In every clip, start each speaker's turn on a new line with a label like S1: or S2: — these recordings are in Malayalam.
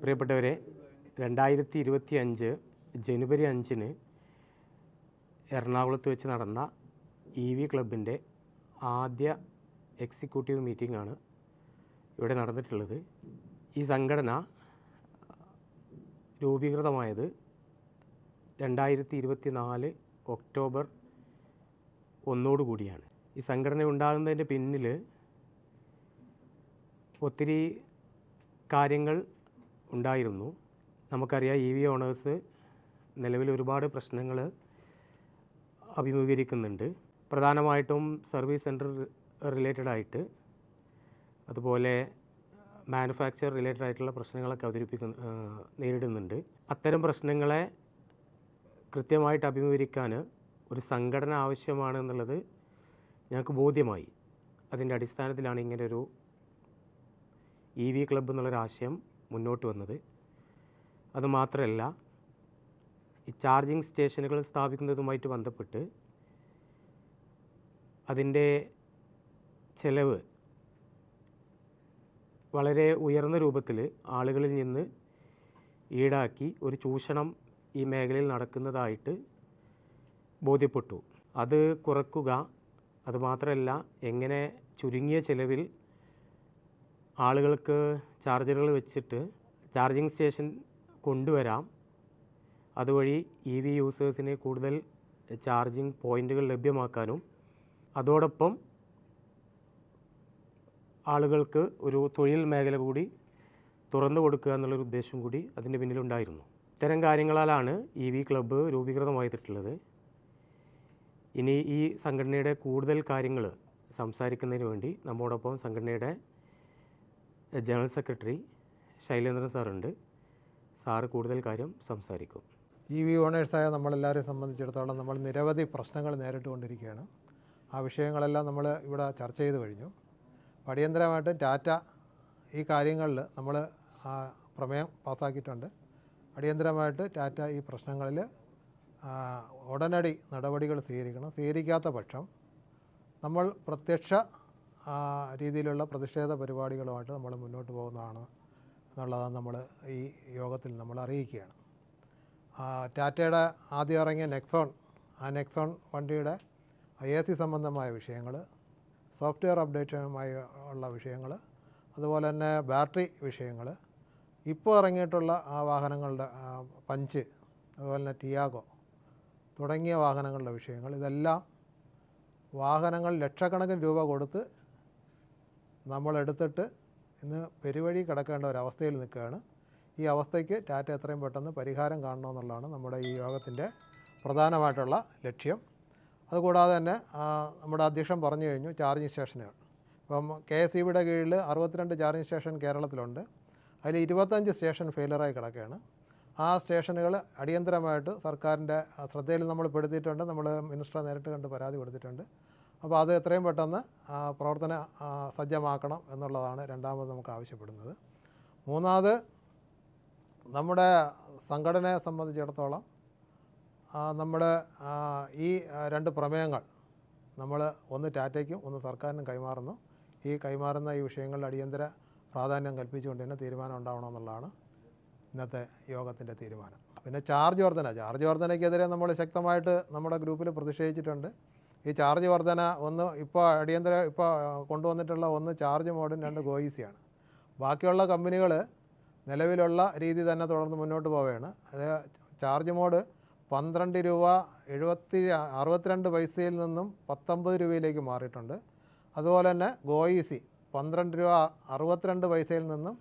S1: പ്രിയപ്പെട്ടവരെ രണ്ടായിരത്തി ഇരുപത്തി അഞ്ച് ജനുവരി അഞ്ചിന് എറണാകുളത്ത് വെച്ച് നടന്ന ഇ വി ക്ലബിന്റെ ആദ്യ എക്സിക്യൂട്ടീവ് മീറ്റിംഗ് ആണ് ഇവിടെ നടന്നിട്ടുള്ളത്. ഈ സംഘടന രൂപീകൃതമായത് രണ്ടായിരത്തി ഇരുപത്തി നാല് ഒക്ടോബർ ഒന്നോടുകൂടിയാണ് ഈ സംഘടന ഉണ്ടാകുന്നതിന്റെ പിന്നിൽ ഒത്തിരി കാര്യങ്ങൾ ഉണ്ടായിരുന്നു. നമുക്കറിയാം ഇ വി ഓണേഴ്സ് നിലവിൽ ഒരുപാട് പ്രശ്നങ്ങൾ അഭിമുഖീകരിക്കുന്നുണ്ട്. പ്രധാനമായിട്ടും സർവീസ് സെന്റർ റിലേറ്റഡ് ആയിട്ട് അതുപോലെ മാനുഫാക്ചർ റിലേറ്റഡ് ആയിട്ടുള്ള പ്രശ്നങ്ങളൊക്കെ അവതരിപ്പിക്കുന്ന നേരിടുന്നുണ്ട്. അത്തരം പ്രശ്നങ്ങളെ കൃത്യമായിട്ട് അഭിമുഖീകരിക്കാൻ ഒരു സംഘടന ആവശ്യമാണ് എന്നുള്ളത് ഞങ്ങൾക്ക് ബോധ്യമായി. അതിന്റെ അടിസ്ഥാനത്തിലാണ് ഇങ്ങനൊരു ഇ വി ക്ലബ്ബ് എന്നുള്ളൊരാശയം മുന്നോട്ട് വന്നത്. അതുമാത്രമല്ല ഈ ചാർജിങ് സ്റ്റേഷനുകൾ സ്ഥാപിക്കുന്നതുമായിട്ട് ബന്ധപ്പെട്ട് അതിന്റെ ചെലവ് വളരെ ഉയർന്ന രൂപത്തിൽ ആളുകളിൽ നിന്ന് ഈടാക്കി ഒരു ചൂഷണം ഈ മേഖലയിൽ നടക്കുന്നതായിട്ട് ബോധ്യപ്പെട്ടു. അത് കുറക്കുക അതുമാത്രമല്ല എങ്ങനെ ചുരുങ്ങിയ ചെലവിൽ ആളുകൾക്ക് ചാർജറുകൾ വെച്ചിട്ട് ചാർജിങ് സ്റ്റേഷൻ കൊണ്ടുവരാം. അതുവഴി ഇ വി യൂസേഴ്സിന് കൂടുതൽ ചാർജിങ് പോയിന്റുകൾ ലഭ്യമാക്കാനും അതോടൊപ്പം ആളുകൾക്ക് ഒരു തൊഴിൽ മേഖല കൂടി തുറന്നു കൊടുക്കുക എന്നുള്ളൊരു ഉദ്ദേശം കൂടി അതിന്റെ പിന്നിലുണ്ടായിരുന്നു. ഇത്തരം കാര്യങ്ങളാലാണ് ഇ വി ക്ലബ്ബ് രൂപീകൃതമായിട്ടുള്ളത് ഇനി ഈ സംഘടനയുടെ കൂടുതൽ കാര്യങ്ങൾ സംസാരിക്കുന്നതിന് വേണ്ടി നമ്മോടൊപ്പം സംഘടനയുടെ ജനറൽ സെക്രട്ടറി ശൈലേന്ദ്രൻ സാറുണ്ട്. സാറ് കൂടുതൽ കാര്യം സംസാരിക്കും.
S2: ഇ വി ഓണേഴ്സായ നമ്മളെല്ലാവരെയും സംബന്ധിച്ചിടത്തോളം നമ്മൾ നിരവധി പ്രശ്നങ്ങൾ നേരിട്ടുകൊണ്ടിരിക്കുകയാണ്. ആ വിഷയങ്ങളെല്ലാം നമ്മൾ ഇവിടെ ചർച്ച ചെയ്ത് കഴിഞ്ഞു. അടിയന്തരമായിട്ട് ടാറ്റ ഈ കാര്യങ്ങളിൽ നമ്മൾ പ്രമേയം പാസ്സാക്കിയിട്ടുണ്ട്. അടിയന്തരമായിട്ട് ടാറ്റ ഈ പ്രശ്നങ്ങളിൽ ഉടനടി നടപടികൾ സ്വീകരിക്കണം. സ്വീകരിക്കാത്ത പക്ഷം നമ്മൾ പ്രത്യക്ഷ രീതിയിലുള്ള പ്രതിഷേധ പരിപാടികളുമായിട്ട് നമ്മൾ മുന്നോട്ട് പോകുന്നതാണ് എന്നുള്ളതാണ് നമ്മൾ ഈ യോഗത്തിൽ നമ്മൾ അറിയിക്കുകയാണ്. ടാറ്റയുടെ ആദ്യം ഇറങ്ങിയ നെക്സോൺ ആ നെക്സോൺ വണ്ടിയുടെ എ സി സംബന്ധമായ വിഷയങ്ങൾ സോഫ്റ്റ്വെയർ അപ്ഡേറ്റുമായി ഉള്ള വിഷയങ്ങൾ അതുപോലെ തന്നെ ബാറ്ററി വിഷയങ്ങൾ ഇപ്പോൾ ഇറങ്ങിയിട്ടുള്ള ആ വാഹനങ്ങളുടെ പഞ്ച് അതുപോലെ തന്നെ ടിയാഗോ തുടങ്ങിയ വാഹനങ്ങളുടെ വിഷയങ്ങൾ ഇതെല്ലാം വാഹനങ്ങൾ ലക്ഷക്കണക്കിന് രൂപ കൊടുത്ത് നമ്മൾ എടുത്തിട്ട് ഇന്ന് പെരുവഴി കിടക്കേണ്ട ഒരവസ്ഥയിൽ നിൽക്കുകയാണ്. ഈ അവസ്ഥയ്ക്ക് ടാറ്റ എത്രയും പെട്ടെന്ന് പരിഹാരം കാണണമെന്നുള്ളതാണ് നമ്മുടെ ഈ യോഗത്തിന്റെ പ്രധാനമായിട്ടുള്ള ലക്ഷ്യം. അതുകൂടാതെ തന്നെ നമ്മുടെ അധ്യക്ഷൻ പറഞ്ഞു കഴിഞ്ഞു ചാർജിങ് സ്റ്റേഷനുകൾ ഇപ്പം കെ എസ് ഇ കീഴിൽ അറുപത്തിരണ്ട് ചാർജിങ് സ്റ്റേഷൻ കേരളത്തിലുണ്ട്. അതിൽ ഇരുപത്തഞ്ച് സ്റ്റേഷൻ ഫെയിലറായി കിടക്കുകയാണ്. ആ സ്റ്റേഷനുകൾ അടിയന്തരമായിട്ട് സർക്കാരിന്റെ ശ്രദ്ധയിൽ നമ്മൾ പെടുത്തിയിട്ടുണ്ട്. നമ്മൾ മിനിസ്റ്ററെ നേരിട്ട് കണ്ട് പരാതി കൊടുത്തിട്ടുണ്ട്. അപ്പോൾ അത് എത്രയും പെട്ടെന്ന് പ്രവർത്തന സജ്ജമാക്കണം എന്നുള്ളതാണ് രണ്ടാമത് നമുക്ക് ആവശ്യപ്പെടുന്നത്. മൂന്നാമത് നമ്മുടെ സംഘടനയെ സംബന്ധിച്ചിടത്തോളം നമ്മുടെ ഈ രണ്ട് പ്രമേയങ്ങൾ നമ്മൾ ഒന്ന് ടാറ്റയ്ക്കും ഒന്ന് സർക്കാരിനും കൈമാറുന്നു. ഈ കൈമാറുന്ന ഈ വിഷയങ്ങളിൽ അടിയന്തര പ്രാധാന്യം കൽപ്പിച്ചുകൊണ്ട് തന്നെ തീരുമാനം ഉണ്ടാവണമെന്നുള്ളതാണ് ഇന്നത്തെ യോഗത്തിന്റെ തീരുമാനം. പിന്നെ ചാർജ് വർധന ചാർജ് വർധനയ്ക്കെതിരെ നമ്മൾ ശക്തമായിട്ട് നമ്മുടെ ഗ്രൂപ്പിൽ പ്രതിഷേധിച്ചിട്ടുണ്ട്. ഈ ചാർജ് വർധന ഒന്ന് ഇപ്പോൾ അടിയന്തര ഇപ്പോൾ കൊണ്ടുവന്നിട്ടുള്ള ഒന്ന് ചാർജ് മോഡും രണ്ട് ഗോയിസിയാണ്. ബാക്കിയുള്ള കമ്പനികൾ നിലവിലുള്ള രീതി തന്നെ തുടർന്ന് മുന്നോട്ട് പോവുകയാണ്. അത് ചാർജ് മോഡ് പന്ത്രണ്ട് രൂപ എഴുപത്തി അറുപത്തിരണ്ട് പൈസയിൽ നിന്നും പത്തൊമ്പത് രൂപയിലേക്ക് മാറിയിട്ടുണ്ട്. അതുപോലെ തന്നെ ഗോയിസി പന്ത്രണ്ട് രൂപ അറുപത്തിരണ്ട് പൈസയിൽ നിന്നും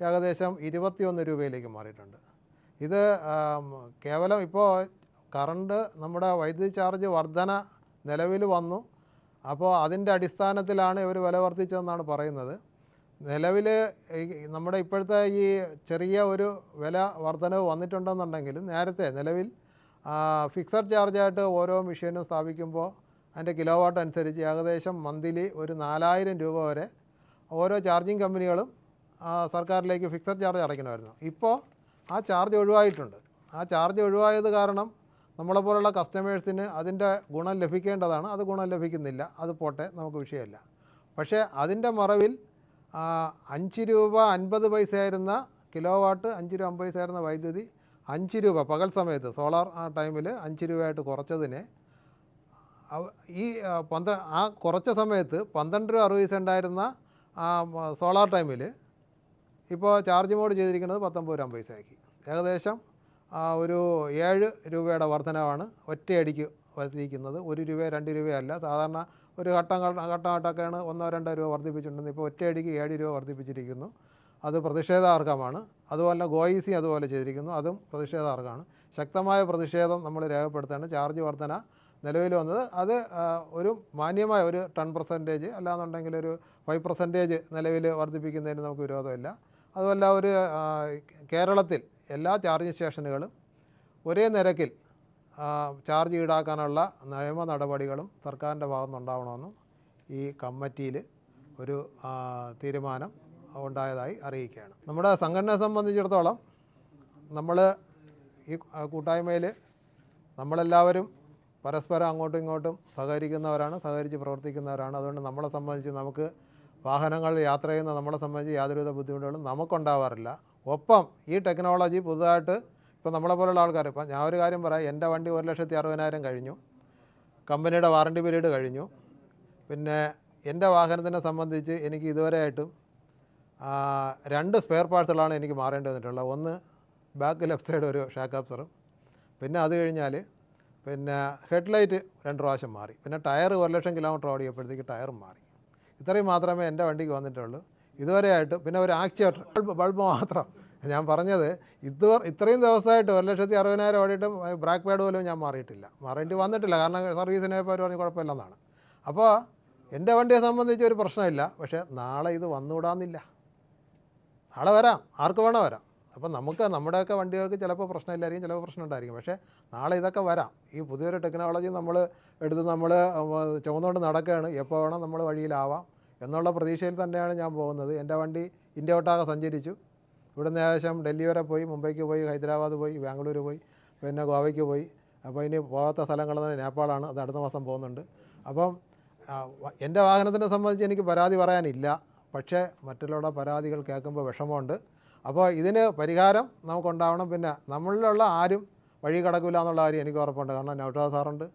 S2: ഏകദേശം ഇരുപത്തിയൊന്ന് രൂപയിലേക്ക് മാറിയിട്ടുണ്ട്. ഇത് കേവലം ഇപ്പോൾ കറണ്ട് നമ്മുടെ വൈദ്യുതി ചാർജ് വർധന നിലവിൽ വന്നു. അപ്പോൾ അതിന്റെ അടിസ്ഥാനത്തിലാണ് ഇവർ വില വർദ്ധിച്ചതെന്നാണ് പറയുന്നത്. നിലവിൽ നമ്മുടെ ഇപ്പോഴത്തെ ഈ ചെറിയ ഒരു വില വർധനവ് വന്നിട്ടുണ്ടെന്നുണ്ടെങ്കിൽ നേരത്തെ നിലവിൽ ഫിക്സഡ് ചാർജായിട്ട് ഓരോ മെഷീനും സ്ഥാപിക്കുമ്പോൾ അതിന്റെ കിലോ വാട്ട് അനുസരിച്ച് ഏകദേശം മന്ത്ലി ഒരു നാലായിരം രൂപ വരെ ഓരോ ചാർജിങ് കമ്പനികളും സർക്കാരിലേക്ക് ഫിക്സഡ് ചാർജ് അടയ്ക്കണമായിരുന്നു. ഇപ്പോൾ ആ ചാർജ് ഒഴിവായിട്ടുണ്ട്. ആ ചാർജ് ഒഴിവായത് കാരണം നമ്മളെപ്പോലുള്ള കസ്റ്റമേഴ്സിന് അതിന്റെ ഗുണം ലഭിക്കേണ്ടതാണ്. അത് ഗുണം ലഭിക്കുന്നില്ല. അത് പോട്ടെ നമുക്ക് വിഷയമല്ല. പക്ഷേ അതിന്റെ മറവിൽ അഞ്ച് രൂപ അൻപത് പൈസയായിരുന്ന കിലോ വാട്ട് അഞ്ച് രൂപ അമ്പത് പൈസയായിരുന്ന വൈദ്യുതി അഞ്ച് രൂപ പകൽ സമയത്ത് സോളാർ ആ ടൈമിൽ അഞ്ച് രൂപയായിട്ട് കുറച്ചതിനെ ഈ പന്ത്ര ആ കുറച്ച സമയത്ത് പന്ത്രണ്ട് രൂപ അറുപത് ആ സോളാർ ടൈമിൽ ഇപ്പോൾ ചാർജ് മോഡ് ചെയ്തിരിക്കുന്നത് പത്തൊമ്പത് രൂപ പൈസയാക്കി. ഏകദേശം ഒരു ഏഴ് രൂപയുടെ വർധനവാണ് ഒറ്റയടിക്ക് വർദ്ധിക്കുന്നത് ഒരു രൂപ രണ്ട് രൂപയല്ല സാധാരണ ഒരു ഘട്ടം ഘട്ടം ഘട്ടമായിട്ടൊക്കെയാണ് ഒന്നോ രണ്ടോ രൂപ വർദ്ധിപ്പിച്ചിട്ടുണ്ടെന്ന് ഇപ്പോൾ ഒറ്റയടിക്ക് ഏഴ് രൂപ വർദ്ധിപ്പിച്ചിരിക്കുന്നു അത് പ്രതിഷേധാർഹമാണ് അതുപോലെ ഗോയിസി അതുപോലെ ചെയ്തിരിക്കുന്നു. അതും പ്രതിഷേധാർഹമാണ് ശക്തമായ പ്രതിഷേധം നമ്മൾ രേഖപ്പെടുത്തുകയാണ് ചാർജ് വർധന നിലവിൽ വന്നത് അത് ഒരു മാന്യമായ ഒരു ടെൻ പെർസെന്റേജ് അല്ലാന്നുണ്ടെങ്കിൽ ഒരു ഫൈവ് പെർസെന്റേജ് നിലവിൽ വർദ്ധിപ്പിക്കുന്നതിന് നമുക്ക് വിരോധമില്ല. അതുമല്ല ഒരു കേരളത്തിൽ എല്ലാ ചാർജിങ് സ്റ്റേഷനുകളും ഒരേ നിരക്കിൽ ചാർജ് ഈടാക്കാനുള്ള നിയമ നടപടികളും സർക്കാരിന്റെ ഭാഗത്തുനിന്നുണ്ടാവണമെന്നും ഈ കമ്മിറ്റിയിൽ ഒരു തീരുമാനം ഉണ്ടായതായി അറിയിക്കുകയാണ്. നമ്മുടെ സംഘടനയെ സംബന്ധിച്ചിടത്തോളം നമ്മൾ ഈ കൂട്ടായ്മയിൽ നമ്മളെല്ലാവരും പരസ്പരം അങ്ങോട്ടും ഇങ്ങോട്ടും സഹകരിക്കുന്നവരാണ് സഹകരിച്ച് പ്രവർത്തിക്കുന്നവരാണ്. അതുകൊണ്ട് നമ്മളെ സംബന്ധിച്ച് നമുക്ക് വാഹനങ്ങൾ യാത്ര ചെയ്യുന്ന നമ്മളെ സംബന്ധിച്ച് യാതൊരുവിധ ബുദ്ധിമുട്ടുകളും നമുക്കുണ്ടാവാറില്ല. ഒപ്പം ഈ ടെക്നോളജി പുതുതായിട്ട് ഇപ്പോൾ നമ്മളെ പോലുള്ള ആൾക്കാർ ഇപ്പം ഞാൻ ഒരു കാര്യം പറയാം എന്റെ വണ്ടി ഒരു ലക്ഷത്തി അറുപതിനായിരം കഴിഞ്ഞു കമ്പനിയുടെ വാറണ്ടി പീരീഡ് കഴിഞ്ഞു പിന്നെ എന്റെ വാഹനത്തിനെ സംബന്ധിച്ച് എനിക്ക് ഇതുവരെയായിട്ടും രണ്ട് സ്പെയർ പാർട്സുകളാണ് എനിക്ക് മാറേണ്ടി വന്നിട്ടുള്ളത്. ഒന്ന് ബാക്ക് ലെഫ്റ്റ് സൈഡ് ഒരു ഷാക്ക് അപ്സറും പിന്നെ അത് കഴിഞ്ഞാൽ പിന്നെ ഹെഡ്ലൈറ്റ് രണ്ട് പ്രാവശ്യം മാറി പിന്നെ ടയർ ഒരു ലക്ഷം കിലോമീറ്റർ ഓടിയപ്പോഴത്തേക്ക് ടയറും മാറി. ഇത്രയും മാത്രമേ എന്റെ വണ്ടിക്ക് വന്നിട്ടുള്ളൂ. ഇതുവരെയായിട്ട് പിന്നെ ഒരു ആക്ച്വേറ്റർ ബൾബ് ബൾബ് മാത്രം. ഞാൻ പറഞ്ഞത് ഇത് ഇത്രയും ദിവസമായിട്ട് ഒരു ലക്ഷത്തി അറുപതിനായിരം ഓടിയിട്ടും ബ്രാക്ക് പാഡ് പോലും ഞാൻ മാറിയിട്ടില്ല. മാറേണ്ടി വന്നിട്ടില്ല. കാരണം സർവീസിന് പോയപ്പോൾ പറഞ്ഞ് കുഴപ്പമില്ലെന്നാണ് അപ്പോൾ എന്റെ വണ്ടിയെ സംബന്ധിച്ച് ഒരു പ്രശ്നമില്ല. പക്ഷേ നാളെ ഇത് വന്നുകൂടാന്നില്ല. നാളെ വരാം. ആർക്ക് വേണോ വരാം. അപ്പം നമുക്ക് നമ്മുടെയൊക്കെ വണ്ടികൾക്ക് ചിലപ്പോൾ പ്രശ്നമില്ലായിരിക്കും ചിലപ്പോൾ പ്രശ്നം ഉണ്ടായിരിക്കും. പക്ഷേ നാളെ ഇതൊക്കെ വരാം. ഈ പുതിയൊരു ടെക്നോളജി നമ്മൾ എടുത്ത് നമ്മൾ ചുമന്നുകൊണ്ട് നടക്കുകയാണ്. എപ്പോൾ വേണം നമ്മൾ വഴിയിലാവാം. എന്നുള്ള പ്രതീക്ഷയിൽ തന്നെയാണ് ഞാൻ പോകുന്നത്. എന്റെ വണ്ടി ഇന്ത്യ ഒട്ടാകെ സഞ്ചരിച്ചു. ഇവിടുന്ന് ഏകദേശം ഡൽഹി വരെ പോയി മുംബൈക്ക് പോയി ഹൈദരാബാദ് പോയി ബാംഗ്ലൂർ പോയി പിന്നെ ഗോവയ്ക്ക് പോയി. അപ്പോൾ ഇനി പോകാത്ത സ്ഥലങ്ങൾ തന്നെ നേപ്പാളാണ്. അത് അടുത്ത മാസം പോകുന്നുണ്ട്. അപ്പം എന്റെ വാഹനത്തിനെ സംബന്ധിച്ച് എനിക്ക് പരാതി പറയാനില്ല. പക്ഷേ മറ്റുള്ളവരുടെ പരാതികൾ കേൾക്കുമ്പോൾ വിഷമമുണ്ട്. അപ്പോൾ ഇതിന് പരിഹാരം നമുക്കുണ്ടാവണം. പിന്നെ നമ്മളിലുള്ള ആരും വഴി കടക്കില്ല എന്നുള്ള കാര്യം എനിക്ക് ഉറപ്പുണ്ട്. കാരണം നൗഷാദ് സാറുണ്ട്.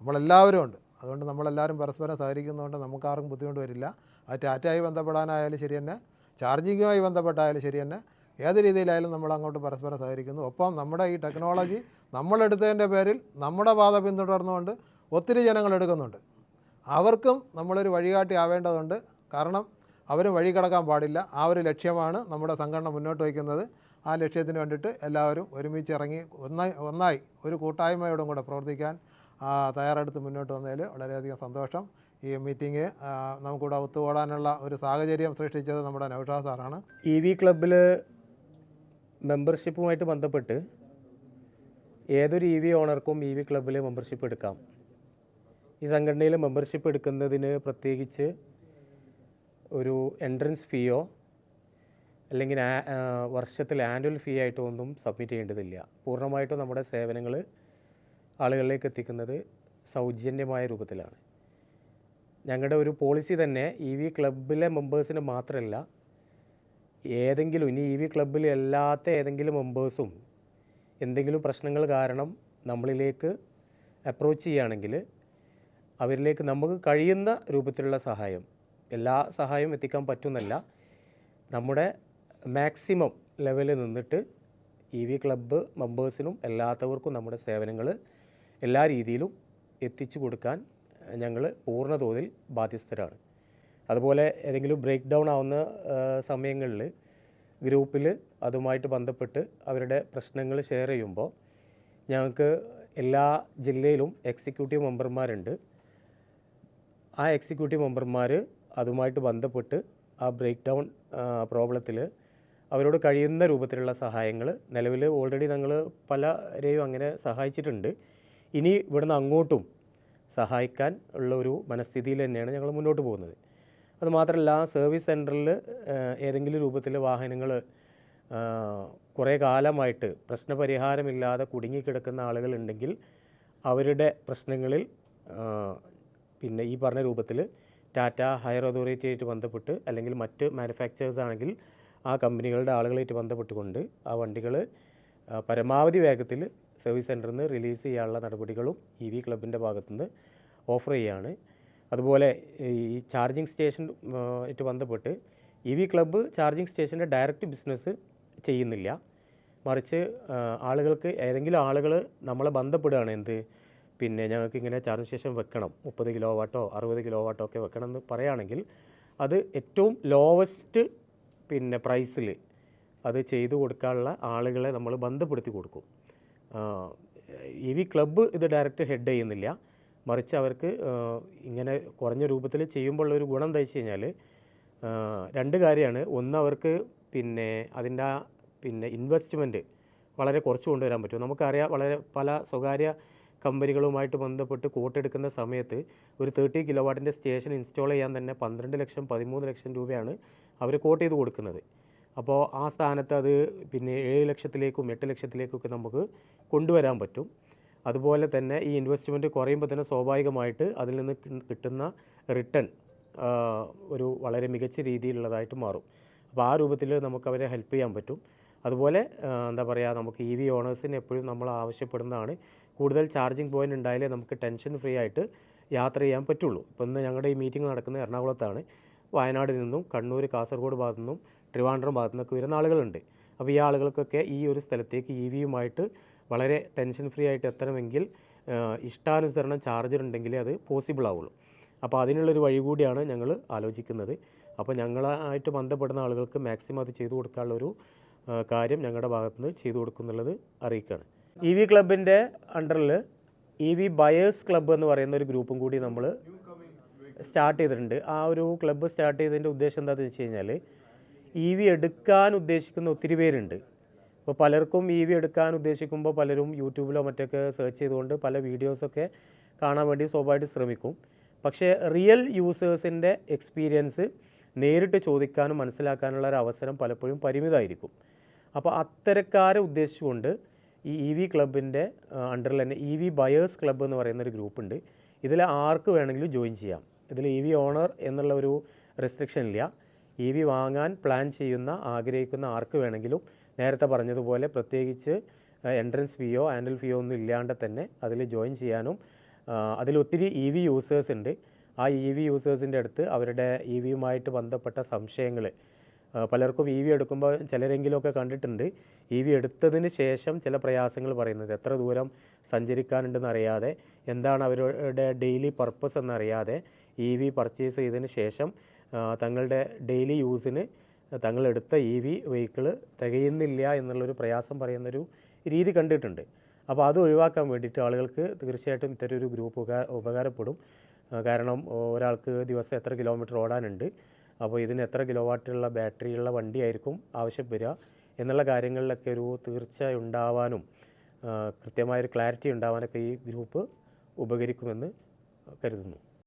S2: നമ്മളെല്ലാവരും ഉണ്ട്. അതുകൊണ്ട് നമ്മളെല്ലാവരും പരസ്പരം സഹകരിക്കുന്നതുകൊണ്ട് നമുക്കാർക്കും ബുദ്ധിമുട്ട് വരില്ല. അത് ടാറ്റയായി ബന്ധപ്പെടാനായാലും ശരി തന്നെ ചാർജിങ്ങുമായി ബന്ധപ്പെട്ടായാലും ശരി തന്നെ ഏത് രീതിയിലായാലും നമ്മൾ അങ്ങോട്ട് പരസ്പരം സഹകരിക്കുന്നു. ഒപ്പം നമ്മുടെ ഈ ടെക്നോളജി നമ്മളെടുത്തതിന്റെ പേരിൽ നമ്മുടെ പാത പിന്തുടർന്നുകൊണ്ട് ഒത്തിരി ജനങ്ങൾ എടുക്കുന്നുണ്ട്. അവർക്കും നമ്മളൊരു വഴികാട്ടി ആവേണ്ടതുണ്ട്. കാരണം അവരും വഴി കടക്കാൻ പാടില്ല. ആ ഒരു ലക്ഷ്യമാണ് നമ്മുടെ സംഘടന മുന്നോട്ട് വയ്ക്കുന്നത്. ആ ലക്ഷ്യത്തിന് വേണ്ടിയിട്ട് എല്ലാവരും ഒരുമിച്ച് ഇറങ്ങി ഒന്നായി ഒന്നായി ഒരു കൂട്ടായ്മയോടും കൂടെ പ്രവർത്തിക്കാൻ തയ്യാറെടുത്ത് മുന്നോട്ട് വന്നതിൽ വളരെയധികം സന്തോഷം. ഈ മീറ്റിംഗ് നമുക്കിവിടെ ഒത്തുകൂടാനുള്ള ഒരു സാഹചര്യം സൃഷ്ടിച്ചത് നമ്മുടെ നൗഷാദ് സാറാണ്.
S1: ഇ വി ക്ലബിൽ മെമ്പർഷിപ്പുമായിട്ട് ബന്ധപ്പെട്ട് ഏതൊരു ഇ വി ഓണർക്കും ഇ വി ക്ലബിൽ മെമ്പർഷിപ്പ് എടുക്കാം. ഈ സംഘടനയിൽ മെമ്പർഷിപ്പ് എടുക്കുന്നതിന് പ്രത്യേകിച്ച് ഒരു എൻട്രൻസ് ഫീയോ അല്ലെങ്കിൽ വർഷത്തിൽ ആനുവൽ ഫീ ആയിട്ടോ ഒന്നും സബ്മിറ്റ് ചെയ്യേണ്ടതില്ല. പൂർണമായിട്ടും നമ്മുടെ സേവനങ്ങൾ ആളുകളിലേക്ക് എത്തിക്കുന്നത് സൗജന്യമായ രൂപത്തിലാണ്. ഞങ്ങളുടെ ഒരു പോളിസി തന്നെ ഇ വി ക്ലബിലെ മെമ്പേഴ്സിന് മാത്രമല്ല ഏതെങ്കിലും ഇനി ഇ വി ക്ലബിൽ അല്ലാത്ത ഏതെങ്കിലും മെമ്പേഴ്സും എന്തെങ്കിലും പ്രശ്നങ്ങൾ കാരണം നമ്മളിലേക്ക് അപ്രോച്ച് ചെയ്യുകയാണെങ്കിൽ അവരിലേക്ക് നമുക്ക് കഴിയുന്ന രൂപത്തിലുള്ള സഹായം എല്ലാ സഹായവും എത്തിക്കാൻ പറ്റുന്നല്ല നമ്മുടെ മാക്സിമം ലെവലിൽ നിന്നിട്ട് ഇ വി ക്ലബ്ബ് മെമ്പേഴ്സിനും അല്ലാത്തവർക്കും നമ്മുടെ സേവനങ്ങൾ എല്ലാ രീതിയിലും എത്തിച്ചു കൊടുക്കാൻ ഞങ്ങൾ പൂർണ തോതിൽ ബാധ്യസ്ഥരാണ്. അതുപോലെ ഏതെങ്കിലും ബ്രേക്ക് ഡൗൺ ആവുന്ന സമയങ്ങളിൽ ഗ്രൂപ്പിൽ അതുമായിട്ട് ബന്ധപ്പെട്ട് അവരുടെ പ്രശ്നങ്ങൾ ഷെയർ ചെയ്യുമ്പോൾ ഞങ്ങൾക്ക് എല്ലാ ജില്ലയിലും എക്സിക്യൂട്ടീവ് മെമ്പർമാരുണ്ട് ആ എക്സിക്യൂട്ടീവ് മെമ്പർമാർ അതുമായിട്ട് ബന്ധപ്പെട്ട് ആ ബ്രേക്ക് ഡൗൺ പ്രോബ്ലത്തിൽ അവരോട് കഴിയുന്ന രൂപത്തിലുള്ള സഹായങ്ങൾ നിലവിൽ ഓൾറെഡി ഞങ്ങൾ പലരെയും അങ്ങനെ സഹായിച്ചിട്ടുണ്ട്. ഇനി ഇവിടുന്ന് അങ്ങോട്ടും സഹായിക്കാൻ ഉള്ള ഒരു മനസ്ഥിതിയിൽ തന്നെയാണ് ഞങ്ങൾ മുന്നോട്ട് പോകുന്നത്. അതുമാത്രമല്ല സർവീസ് സെന്ററിൽ ഏതെങ്കിലും രൂപത്തിൽ വാഹനങ്ങൾ കുറേ കാലമായിട്ട് പ്രശ്നപരിഹാരമില്ലാതെ കുടുങ്ങിക്കിടക്കുന്ന ആളുകളുണ്ടെങ്കിൽ അവരുടെ പ്രശ്നങ്ങളിൽ പിന്നെ ഈ പറഞ്ഞ രൂപത്തിൽ ടാറ്റ ഹയർ അതോറിറ്റി ആയിട്ട് ബന്ധപ്പെട്ട് അല്ലെങ്കിൽ മറ്റ് മാനുഫാക്ചറേഴ്സ് ആണെങ്കിൽ ആ കമ്പനികളുടെ ആളുകളായിട്ട് ബന്ധപ്പെട്ടുകൊണ്ട് ആ വണ്ടികൾ പരമാവധി വേഗത്തിൽ സർവീസ് സെന്ററിൽ നിന്ന് റിലീസ് ചെയ്യാനുള്ള നടപടികളും ഇ വി ക്ലബിന്റെ ഭാഗത്തുനിന്ന് ഓഫർ ചെയ്യുകയാണ്. അതുപോലെ ഈ ചാർജിങ് സ്റ്റേഷൻ ആയിട്ട് ബന്ധപ്പെട്ട് ഇ വി ക്ലബ്ബ് ചാർജിങ് സ്റ്റേഷന്റെ ഡയറക്റ്റ് ബിസിനസ് ചെയ്യുന്നില്ല. മറിച്ച് ആളുകൾക്ക് ഏതെങ്കിലും ആളുകൾ നമ്മളെ ബന്ധപ്പെടുകയാണ് എന്ത്? പിന്നെ ഞങ്ങൾക്ക് ഇങ്ങനെ ചാർജ് സ്റ്റേഷൻ വെക്കണം മുപ്പത് കിലോ വാട്ടോ അറുപത് കിലോ വാട്ടോ ഒക്കെ വെക്കണം എന്ന് പറയുകയാണെങ്കിൽ അത് ഏറ്റവും ലോവസ്റ്റ് പിന്നെ പ്രൈസിൽ അത് ചെയ്തു കൊടുക്കാനുള്ള ആളുകളെ നമ്മൾ ബന്ധപ്പെടുത്തി കൊടുക്കും. ഇ വി ക്ലബ്ബ് ഇത് ഡയറക്റ്റ് ഹെഡ് ചെയ്യുന്നില്ല. മറിച്ച് അവർക്ക് ഇങ്ങനെ കുറഞ്ഞ രൂപത്തിൽ ചെയ്യുമ്പോൾ ഒരു ഗുണം എന്താ വെച്ച് കഴിഞ്ഞാൽ രണ്ട് കാര്യമാണ്. ഒന്ന് അവർക്ക് പിന്നെ അതിന്റെ പിന്നെ ഇൻവെസ്റ്റ്മെന്റ് വളരെ കുറച്ച് കൊണ്ടുവരാൻ പറ്റും. നമുക്കറിയാം വളരെ പല സ്വകാര്യ കമ്പനികളുമായിട്ട് ബന്ധപ്പെട്ട് കോട്ടെടുക്കുന്ന സമയത്ത് ഒരു തേർട്ടി കിലോ വാട്ടിന്റെ സ്റ്റേഷൻ ഇൻസ്റ്റാൾ ചെയ്യാൻ തന്നെ പന്ത്രണ്ട് ലക്ഷം പതിമൂന്ന് ലക്ഷം രൂപയാണ് അവർ കോട്ട് ചെയ്ത് കൊടുക്കുന്നത്. അപ്പോൾ ആ സ്ഥാനത്ത് അത് പിന്നെ ഏഴ് ലക്ഷത്തിലേക്കും എട്ട് ലക്ഷത്തിലേക്കൊക്കെ നമുക്ക് കൊണ്ടുവരാൻ പറ്റും. അതുപോലെ തന്നെ ഈ ഇൻവെസ്റ്റ്മെന്റ് കുറയുമ്പോൾ തന്നെ സ്വാഭാവികമായിട്ട് അതിൽ നിന്ന് കിട്ടുന്ന റിട്ടേൺ ഒരു വളരെ മികച്ച രീതിയിലുള്ളതായിട്ട് മാറും. അപ്പോൾ ആ രൂപത്തിൽ നമുക്ക് അവരെ ഹെൽപ്പ് ചെയ്യാൻ പറ്റും. അതുപോലെ എന്താ പറയുക നമുക്ക് ഇ വി ഓണേഴ്സിന് എപ്പോഴും നമ്മൾ ആവശ്യപ്പെടുന്നതാണ്. കൂടുതൽ ചാർജിങ് പോയിന്റ് ഉണ്ടായാലേ നമുക്ക് ടെൻഷൻ ഫ്രീ ആയിട്ട് യാത്ര ചെയ്യാൻ പറ്റുള്ളൂ. ഇപ്പം ഇന്ന് ഞങ്ങളുടെ ഈ മീറ്റിംഗ് നടക്കുന്നത് എറണാകുളത്താണ്. വയനാട് നിന്നും കണ്ണൂർ കാസർഗോഡ് ഭാഗത്തു നിന്നും ട്രിവാൻഡ്രം ഭാഗത്തു നിന്നൊക്കെ വരുന്ന ആളുകളുണ്ട്. അപ്പോൾ ഈ ആളുകൾക്കൊക്കെ ഈ ഒരു സ്ഥലത്തേക്ക് ഇ വിയുമായിട്ട് വളരെ ടെൻഷൻ ഫ്രീ ആയിട്ട് എത്തണമെങ്കിൽ ഇഷ്ടാനുസരണം ചാർജർ ഉണ്ടെങ്കിലേ അത് പോസിബിൾ ആവുള്ളൂ. അപ്പോൾ അതിനുള്ളൊരു വഴി കൂടിയാണ് ഞങ്ങൾ ആലോചിക്കുന്നത്. അപ്പോൾ ഞങ്ങളായിട്ട് ബന്ധപ്പെടുന്ന ആളുകൾക്ക് മാക്സിമം അത് ചെയ്തു കൊടുക്കാനുള്ള ഒരു കാര്യം ഞങ്ങളുടെ ഭാഗത്തുനിന്ന് ചെയ്തു കൊടുക്കുന്നുള്ളത് അറിയിക്കുകയാണ്. ഇ വി ക്ലബിന്റെ അണ്ടറിൽ ഇ വി ബയേഴ്സ് ക്ലബ്ബ് എന്ന് പറയുന്ന ഒരു ഗ്രൂപ്പും കൂടി നമ്മൾ സ്റ്റാർട്ട് ചെയ്തിട്ടുണ്ട്. ആ ഒരു ക്ലബ്ബ് സ്റ്റാർട്ട് ചെയ്തതിന്റെ ഉദ്ദേശം എന്താണെന്ന് വെച്ച് കഴിഞ്ഞാൽ ഇ വി എടുക്കാൻ ഉദ്ദേശിക്കുന്ന ഒത്തിരി പേരുണ്ട്. ഇപ്പോൾ പലർക്കും ഇ വി എടുക്കാൻ ഉദ്ദേശിക്കുമ്പോൾ പലരും യൂട്യൂബിലോ മറ്റൊക്കെ സെർച്ച് ചെയ്തുകൊണ്ട് പല വീഡിയോസൊക്കെ കാണാൻ വേണ്ടി സ്വാഭാവികമായിട്ട് ശ്രമിക്കും. പക്ഷേ റിയൽ യൂസേഴ്സിന്റെ എക്സ്പീരിയൻസ് നേരിട്ട് ചോദിക്കാനും മനസ്സിലാക്കാനുള്ള ഒരു അവസരം പലപ്പോഴും പരിമിതമായിരിക്കും. അപ്പോൾ അത്തരക്കാരെ ഉദ്ദേശിച്ചുകൊണ്ട് ഈ ഇ വി ക്ലബിന്റെ അണ്ടറിൽ തന്നെ ഇ വി ബയേഴ്സ് ക്ലബ്ബ് എന്ന് പറയുന്ന ഒരു ഗ്രൂപ്പ് ഉണ്ട്. ഇതിൽ ആർക്ക് വേണമെങ്കിലും ജോയിൻ ചെയ്യാം. ഇതിൽ ഇ വി ഓണർ എന്നുള്ള ഒരു റെസ്ട്രിക്ഷൻ ഇല്ല. ഇ വി വാങ്ങാൻ പ്ലാൻ ചെയ്യുന്ന ആഗ്രഹിക്കുന്ന ആർക്ക് വേണമെങ്കിലും നേരത്തെ പറഞ്ഞതുപോലെ പ്രത്യേകിച്ച് എൻട്രൻസ് ഫീയോ ആനുവൽ ഫീയോ ഒന്നും ഇല്ലാണ്ട് തന്നെ അതിൽ ജോയിൻ ചെയ്യാനും അതിലൊത്തിരി ഇ വി യൂസേഴ്സ് ഉണ്ട്. ആ ഇ വി യൂസേഴ്സിന്റെ അടുത്ത് അവരുടെ ഇ വിയുമായിട്ട് ബന്ധപ്പെട്ട സംശയങ്ങൾ പലർക്കും ഇ വി എടുക്കുമ്പോൾ ചിലരെങ്കിലുമൊക്കെ കണ്ടിട്ടുണ്ട്. ഇ വി എടുത്തതിന് ശേഷം ചില പ്രയാസങ്ങൾ പറയുന്നത് എത്ര ദൂരം സഞ്ചരിക്കാനുണ്ടെന്ന് അറിയാതെ എന്താണ് അവരുടെ ഡെയിലി പർപ്പസ് എന്നറിയാതെ ഇ വി പർച്ചേസ് ചെയ്തതിന് ശേഷം തങ്ങളുടെ ഡെയിലി യൂസിന് തങ്ങളെടുത്ത ഇ വി വെഹിക്കിൾ തികയുന്നില്ല എന്നുള്ളൊരു പ്രയാസം പറയുന്നൊരു രീതി കണ്ടിട്ടുണ്ട്. അപ്പോൾ അത് ഒഴിവാക്കാൻ വേണ്ടിയിട്ട് ആളുകൾക്ക് തീർച്ചയായിട്ടും ഇത്തരം ഒരു ഗ്രൂപ്പ് ഉപകാര ഉപകാരപ്പെടും കാരണം ഒരാൾക്ക് ദിവസം എത്ര കിലോമീറ്റർ ഓടാനുണ്ട് അപ്പോൾ ഇതിന് എത്ര കിലോ വാട്ടുള്ള ബാറ്ററിയുള്ള വണ്ടിയായിരിക്കും ആവശ്യപ്പെടുക എന്നുള്ള കാര്യങ്ങളിലൊക്കെ ഒരു തീർച്ച ഉണ്ടാവാനും കൃത്യമായൊരു ക്ലാരിറ്റി ഉണ്ടാവാനൊക്കെ ഈ ഗ്രൂപ്പ് ഉപകരിക്കുമെന്ന് കരുതുന്നു.